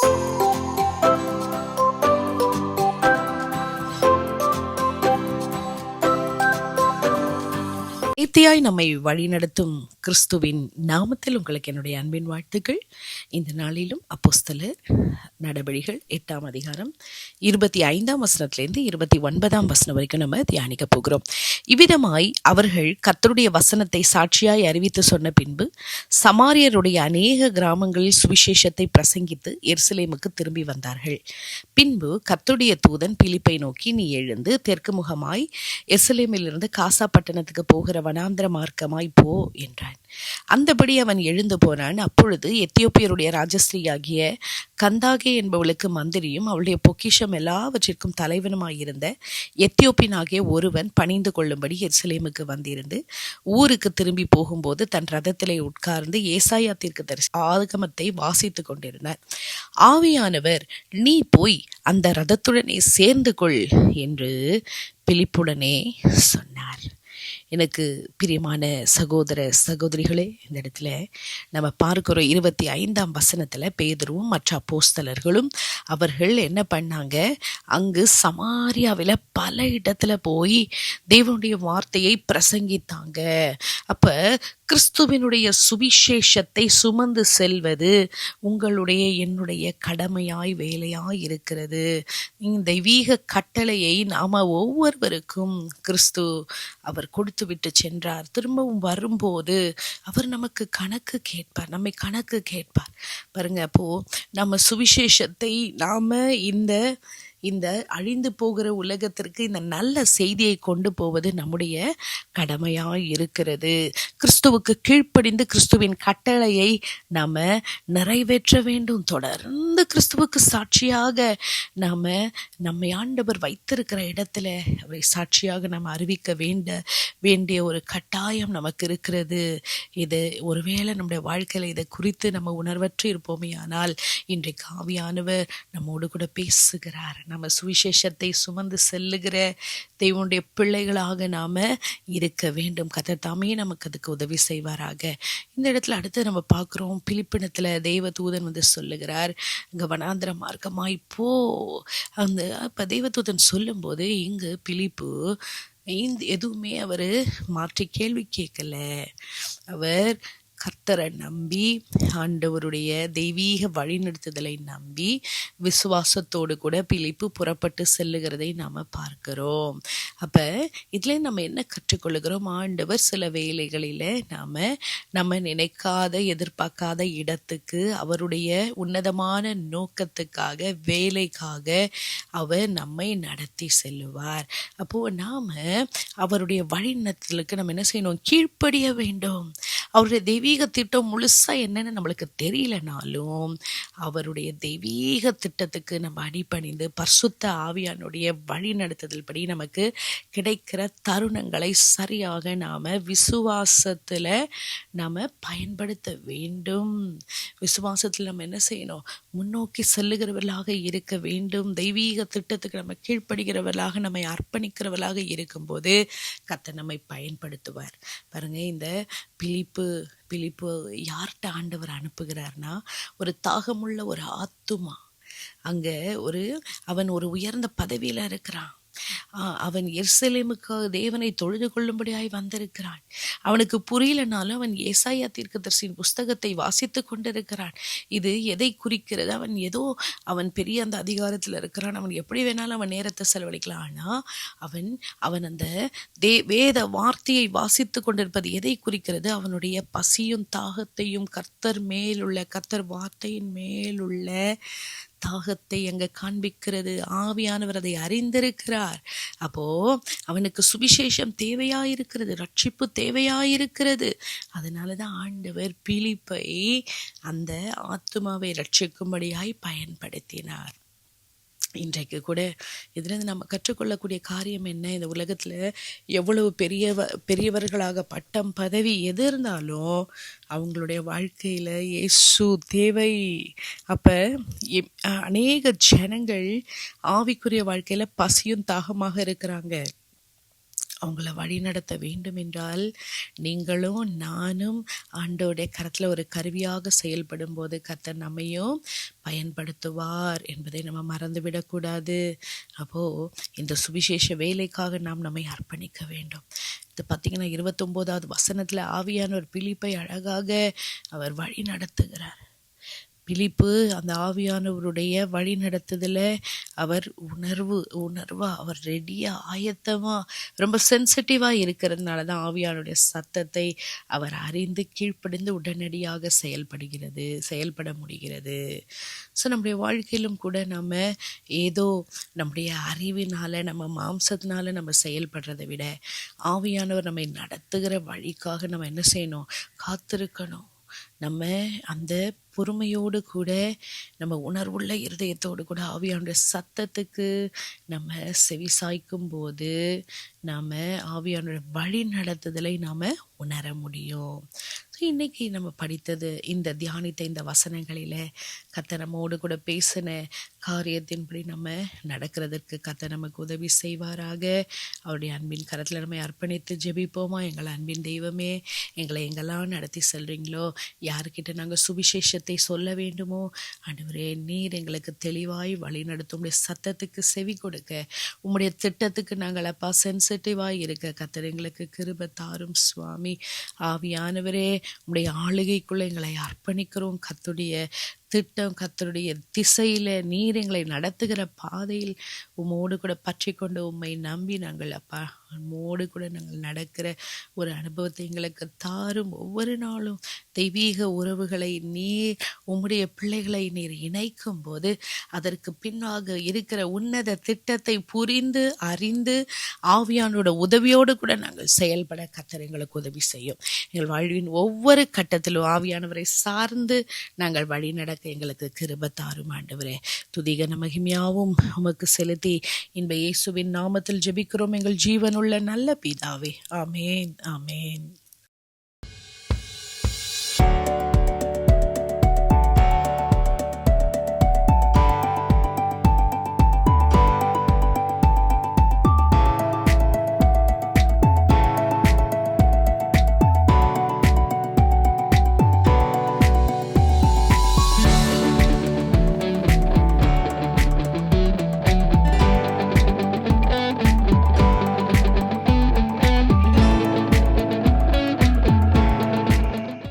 Thank you. நேர்த்தியாய் நம்மை வழிநடத்தும் கிறிஸ்துவின் நாமத்தில் உங்களுக்கு என்னுடைய அன்பின் வாழ்த்துக்கள். இந்த நாளிலும் அப்போஸ்தல நடவடிகள் எட்டாம் அதிகாரம் இருபத்தி ஐந்தாம் வசனத்திலேருந்து இருபத்தி ஒன்பதாம் வசனம் வரைக்கும் நம்ம தியானிக்க போகிறோம். இவ்விதமாய் அவர்கள் கர்த்தருடைய வசனத்தை சாட்சியாய் அறிவித்து சொன்ன பின்பு சமாரியருடைய அநேக கிராமங்களில் சுவிசேஷத்தை பிரசங்கித்து எருசலேமுக்கு திரும்பி வந்தார்கள். பின்பு கர்த்தருடைய தூதன் பிலிப்பை நோக்கி நீ எழுந்து தெற்கு முகமாய் எருசலேமிலிருந்து காசா பட்டணத்துக்கு போகிற வனாந்திர மார்க்கமாய் போ என்றான். அந்தபடி அவன் எழுந்து போனான். அப்பொழுது எத்தியோப்பியருடைய ராஜஸ்ரீயாகிய கந்தாகே என்பவளுக்கு மந்திரியும் அவளுடைய பொக்கிஷம் எல்லாவற்றிற்கும் தலைவனுமாயிருந்த எத்தியோப்பியனாகிய ஒருவன் பணிந்து கொள்ளும்படி எருசலேமுக்கு வந்திருந்து ஊருக்கு திரும்பி போகும்போது தன் ரதத்திலே உட்கார்ந்து ஏசாயா தீர்க்கதரிசி ஆகமத்தை வாசித்துக் கொண்டிருந்தார். ஆவியானவர் நீ போய் அந்த ரதத்துடனே சேர்ந்து கொள் என்று பிலிப்புடனே சொன்னார். எனக்கு பிரியமான சகோதர சகோதரிகளே இந்த இடத்துல நம்ம பார்க்கிறோம் இருபத்தி ஐந்தாம் வசனத்தில் பேதரும் மற்ற அப்போஸ்தலர்களும் அவர்கள் என்ன பண்ணாங்க? அங்கு சமாரியாவில் பல இடத்துல போய் தேவனுடைய வார்த்தையை பிரசங்கித்தாங்க. அப்போ கிறிஸ்துவினுடைய சுவிசேஷத்தை சுமந்து செல்வது உங்களுடைய என்னுடைய கடமையாய் வேலையாய் இருக்கிறது. தெய்வீக கட்டளையை நாம் ஒவ்வொருவருக்கும் கிறிஸ்து அவர் கொடுத்து விட்டு சென்றார். திரும்பவும் வரும்போது அவர் நமக்கு கணக்கு கேட்பார். நம்மை கணக்கு கேட்பார். பாருங்க அப்போ நம்ம சுவிசேஷத்தை நாம் இந்த இந்த அழிந்து போகிற உலகத்திற்கு இந்த நல்ல செய்தியை கொண்டு போவது நம்முடைய கடமையாக இருக்கிறது. கிறிஸ்துவுக்கு கீழ்ப்படிந்து கிறிஸ்துவின் கட்டளையை நாம் நிறைவேற்ற வேண்டும். தொடர்ந்து கிறிஸ்துவுக்கு சாட்சியாக நாம் நம்மை ஆண்டவர் வைத்திருக்கிற இடத்துல அவரை சாட்சியாக நாம் அறிவிக்க வேண்ட வேண்டிய ஒரு கட்டாயம் நமக்கு இருக்கிறது. இது ஒருவேளை நம்முடைய வாழ்க்கையில் இதை குறித்து நம்ம உணர்வற்று இருப்போமே ஆனால் இன்றைக்கு ஆவியானவர் நம்மோடு கூட பேசுகிறார். நம்ம சுவிசேஷத்தை சுமந்து செல்லுகிற தெய்வனுடைய பிள்ளைகளாக நாம் இருக்க வேண்டும். கதை தாமே நமக்கு அதுக்கு உதவி செய்வாராக. இந்த இடத்துல அடுத்து நம்ம பார்க்குறோம் பிலிப்பினத்தில் தெய்வ தூதன் வந்து சொல்லுகிறார் இங்கே வனாந்திர மார்க்கமாய் போ. அந்த இப்போ தெய்வதூதன் சொல்லும்போது இங்கு பிலிப்பு இந்த எதுவுமே அவர் மாற்றி கேள்வி கேட்கல. அவர் கர்த்தரை நம்பி ஆண்டவருடைய தெய்வீக வழிநடத்துதலை நம்பி விசுவாசத்தோடு கூட பிழைப்பு புறப்பட்டு செல்லுகிறதை நாம் பார்க்கிறோம். அப்போ இதில் நம்ம என்ன கற்றுக்கொள்கிறோம்? ஆண்டவர் சில வேலைகளில் நாம் நம்ம நினைக்காத எதிர்பார்க்காத இடத்துக்கு அவருடைய உன்னதமான நோக்கத்துக்காக வேலைக்காக அவர் நம்மை நடத்தி செல்லுவார். அப்போது நாம் அவருடைய வழிநடத்தலுக்கு நம்ம என்ன செய்யணும்? கீழ்ப்படிய வேண்டும். அவருடைய தெய்வீக திட்டம் முழுசாக என்னென்னு நம்மளுக்கு தெரியலனாலும் அவருடைய தெய்வீக திட்டத்துக்கு நம்ம அடிபணிந்து பர்சுத்த ஆவியானுடைய வழி நடத்துதல் படி நமக்கு கிடைக்கிற தருணங்களை சரியாக நாம் விசுவாசத்தில் நாம் பயன்படுத்த வேண்டும். விசுவாசத்தில் நம்ம என்ன செய்யணும்? முன்னோக்கி செல்லுகிறவர்களாக இருக்க வேண்டும். தெய்வீக திட்டத்துக்கு நம்ம கீழ்ப்படுகிறவர்களாக நம்மை அர்ப்பணிக்கிறவர்களாக இருக்கும்போது கத்தை நம்மை பயன்படுத்துவார். பாருங்கள் இந்த பிலிப்பு பிலிப்பு யார்கிட்ட ஆண்டவர் அனுப்புகிறார்னா ஒரு தாகமுள்ள ஒரு ஆத்துமா. அங்கே ஒரு அவன் ஒரு உயர்ந்த பதவியில் இருக்கிறான். அவன் எர்சலேமுக்கு தேவனை தொழுது கொள்ளும்படியாய் வந்திருக்கிறான். அவனுக்கு புரியலனாலும் அவன் ஏசாயா தீர்க்கதர்சியின் புஸ்தகத்தை வாசித்து கொண்டிருக்கிறான். இது எதை குறிக்கிறது? அவன் ஏதோ அவன் பெரிய அந்த அதிகாரத்தில் இருக்கிறான். அவன் எப்படி வேணாலும் அவன் நேரத்தை செலவழிக்கலாம். ஆனால் அவன் அவன் அந்த தே வேத வார்த்தையை வாசித்து கொண்டிருப்பது எதை குறிக்கிறது? அவனுடைய பசியும் தாகத்தையும் கர்த்தர் மேலுள்ள கர்த்தர் வார்த்தையின் மேலுள்ள தாகத்தை அங்கே காண்பிக்கிறது. ஆவியானவர் அதை அறிந்திருக்கிறார். அப்போ அவனுக்கு சுவிசேஷம் தேவையாயிருக்கிறது. ரட்சிப்பு தேவையாயிருக்கிறது. அதனால தான் ஆண்டவர் பிலிப்பை அந்த ஆத்மாவை ரட்சிக்கும்படியாய் பயன்படுத்தினார். இன்றைக்கு கூட இதிலிருந்து நம்ம கற்றுக்கொள்ளக்கூடிய காரியம் என்ன? இந்த உலகத்தில் எவ்வளவு பெரியவ பெரியவர்களாக பட்டம் பதவி எது இருந்தாலும் அவங்களுடைய வாழ்க்கையில் இயேசு தேவை. அப்போ அநேக ஜனங்கள் ஆவிக்குரிய வாழ்க்கையில் பசியும் தாகமாக இருக்கிறாங்க. அவங்கள வழிநடத்த வேண்டும் என்றால் நீங்களும் நானும் ஆண்டோடைய கரத்தில் ஒரு கருவியாக செயல்படும் போது கர்த்தர் நம்மையும் பயன்படுத்துவார் என்பதை நம்ம மறந்துவிடக்கூடாது. அப்போது இந்த சுவிசேஷ வேலைக்காக நாம் நம்மை அர்ப்பணிக்க வேண்டும். இது பார்த்திங்கன்னா இருபத்தொம்போதாவது வசனத்தில் ஆவியான ஒரு பிலிப்பை அழகாக அவர் வழி நடத்துகிறார். பிலிப்பு அந்த ஆவியானவருடைய வழி நடத்துதில் அவர் உணர்வு உணர்வாக அவர் ரெடியாக ஆயத்தமாக ரொம்ப சென்சிட்டிவாக இருக்கிறதுனால தான் ஆவியானுடைய சத்தத்தை அவர் அறிந்து கீழ்ப்படிந்து உடனடியாக செயல்படுகிறது செயல்பட முடிகிறது. ஸோ நம்முடைய வாழ்க்கையிலும் கூட நம்ம ஏதோ நம்முடைய அறிவினால் நம்ம மாம்சத்தினால நம்ம செயல்படுறதை விட ஆவியானவர் நம்மை நடத்துகிற வழிக்காக நம்ம என்ன செய்யணும்? காத்திருக்கணும். நம்ம அந்த பொறுமையோடு கூட நம்ம உணர்வுள்ள இருதயத்தோடு கூட ஆவியானுடைய சத்தத்துக்கு நம்ம செவி சாய்க்கும் போது நாம் ஆவியானுடைய வழி நடத்துதலை நாம் உணர முடியும். இன்றைக்கி நம்ம படித்தது இந்த தியானித்த இந்த வசனங்களில் கத்த நம்மோடு கூட பேசின காரியத்தின்படி நம்ம நடக்கிறதுக்கு கத்த நமக்கு உதவி செய்வாராக. அவருடைய அன்பின் கரத்தில் நம்ம அர்ப்பணித்து ஜெபிப்போமா? எங்களை அன்பின் தெய்வமே எங்களை எங்கெல்லாம் நடத்தி செல்றீங்களோ யாருக்கிட்ட நாங்கள் சுவிசேஷத்தை சொல்ல வேண்டுமோ? அன்றுவரே நீர் எங்களுக்கு தெளிவாய் வழி நடத்தும். சத்தத்துக்கு செவி கொடுக்க உம்முடைய திட்டத்துக்கு நாங்கள் அப்பா சென்சிட்டிவாக இருக்க. கத்தர் எங்களுக்கு கிருப தாரும் சுவாமி. ஆவியானவரே உம்முடைய ஆளுகைக்குள்ள எங்களை அர்ப்பணிக்கிறோம். கத்துடைய திட்டம் கத்தருடைய திசையில் நீர் எங்களை நடத்துகிற பாதையில் உம்மோடு கூட பற்றி கொண்டு உம்மை நம்பி நாங்கள் அப்பா உம்மோடு கூட நாங்கள் நடக்கிற ஒரு அனுபவத்தை எங்களுக்கு தாரும். ஒவ்வொரு நாளும் தெய்வீக உறவுகளை நீர் உம்முடைய பிள்ளைகளை நீர் இணைக்கும் போது அதற்கு பின்னாக இருக்கிற உன்னத திட்டத்தை புரிந்து அறிந்து ஆவியானோட உதவியோடு கூட நாங்கள் செயல்பட கத்தர் எங்களுக்கு உதவி செய்யும். எங்கள் வாழ்வின் ஒவ்வொரு கட்டத்திலும் ஆவியானவரை சார்ந்து நாங்கள் வழி நடக்க எங்களுக்கு கிருப தாரும் ஆண்டவரே. துதிகன மகிமையாவும் உமக்கு செலுத்தி இன்ப இயேசுவின் நாமத்தில் ஜெபிக்கிறோம். எங்கள் ஜீவனுள்ள நல்ல பிதாவே. ஆமேன் ஆமேன்.